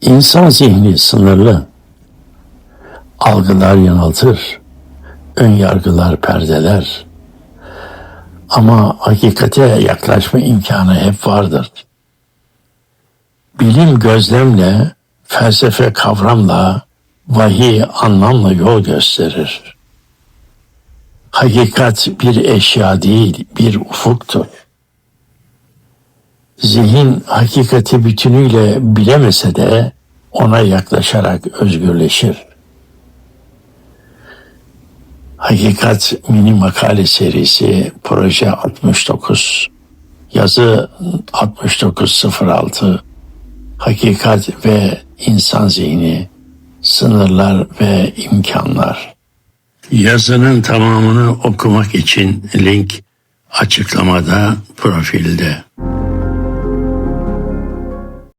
İnsan zihni sınırlı. Algılar yanıltır. Ön yargılar perdeler. Ama hakikate yaklaşma imkanı hep vardır. Bilim gözlemle, felsefe kavramla, vahiy anlamla yol gösterir. Hakikat bir eşya değil, bir ufuktur. Zihin hakikati bütünüyle bilemese de ona yaklaşarak özgürleşir. Hakikat mini makale serisi proje 69 yazı 6906 Hakikat ve insan zihni sınırlar ve imkanlar. Yazının tamamını okumak için link açıklamada profilde.